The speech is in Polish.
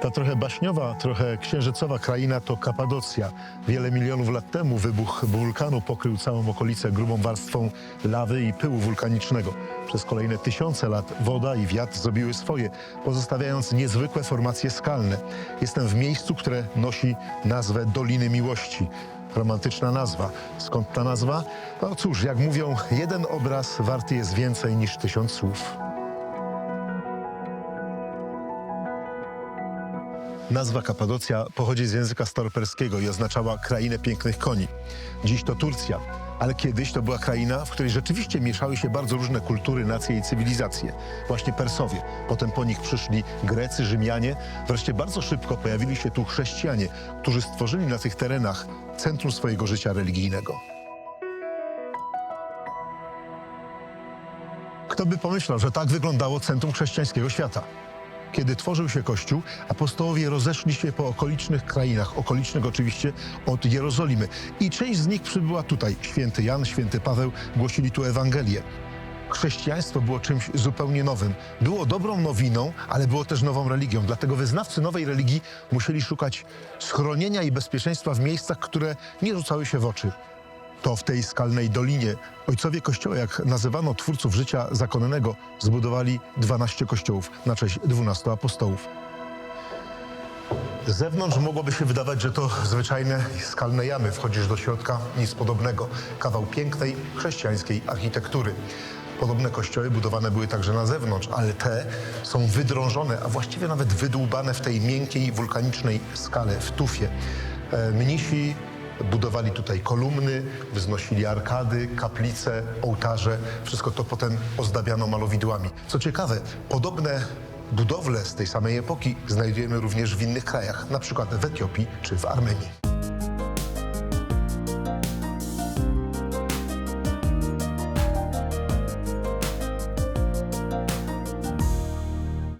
Ta trochę baśniowa, trochę księżycowa kraina to Kapadocja. Wiele milionów lat temu wybuch wulkanu pokrył całą okolicę grubą warstwą lawy i pyłu wulkanicznego. Przez kolejne tysiące lat woda i wiatr zrobiły swoje, pozostawiając niezwykłe formacje skalne. Jestem w miejscu, które nosi nazwę Doliny Miłości. Romantyczna nazwa. Skąd ta nazwa? No cóż, jak mówią, jeden obraz warty jest więcej niż tysiąc słów. Nazwa Kapadocja pochodzi z języka staroperskiego i oznaczała krainę pięknych koni. Dziś to Turcja, ale kiedyś to była kraina, w której rzeczywiście mieszały się bardzo różne kultury, nacje i cywilizacje. Właśnie Persowie, potem po nich przyszli Grecy, Rzymianie, wreszcie bardzo szybko pojawili się tu chrześcijanie, którzy stworzyli na tych terenach centrum swojego życia religijnego. Kto by pomyślał, że tak wyglądało centrum chrześcijańskiego świata? Kiedy tworzył się Kościół, apostołowie rozeszli się po okolicznych krainach, okolicznych oczywiście od Jerozolimy. I część z nich przybyła tutaj. Święty Jan, święty Paweł głosili tu Ewangelię. Chrześcijaństwo było czymś zupełnie nowym. Było dobrą nowiną, ale było też nową religią. Dlatego wyznawcy nowej religii musieli szukać schronienia i bezpieczeństwa w miejscach, które nie rzucały się w oczy. To w tej skalnej dolinie ojcowie kościoła, jak nazywano twórców życia zakonnego, zbudowali 12 kościołów na cześć 12 apostołów. Z zewnątrz mogłoby się wydawać, że to zwyczajne skalne jamy. Wchodzisz do środka, nic podobnego. Kawał pięknej chrześcijańskiej architektury. Podobne kościoły budowane były także na zewnątrz, ale te są wydrążone, a właściwie nawet wydłubane w tej miękkiej, wulkanicznej skale, w tufie. E, Mnisi budowali tutaj kolumny, wznosili arkady, kaplice, ołtarze. Wszystko to potem ozdabiano malowidłami. Co ciekawe, podobne budowle z tej samej epoki znajdujemy również w innych krajach, na przykład w Etiopii czy w Armenii.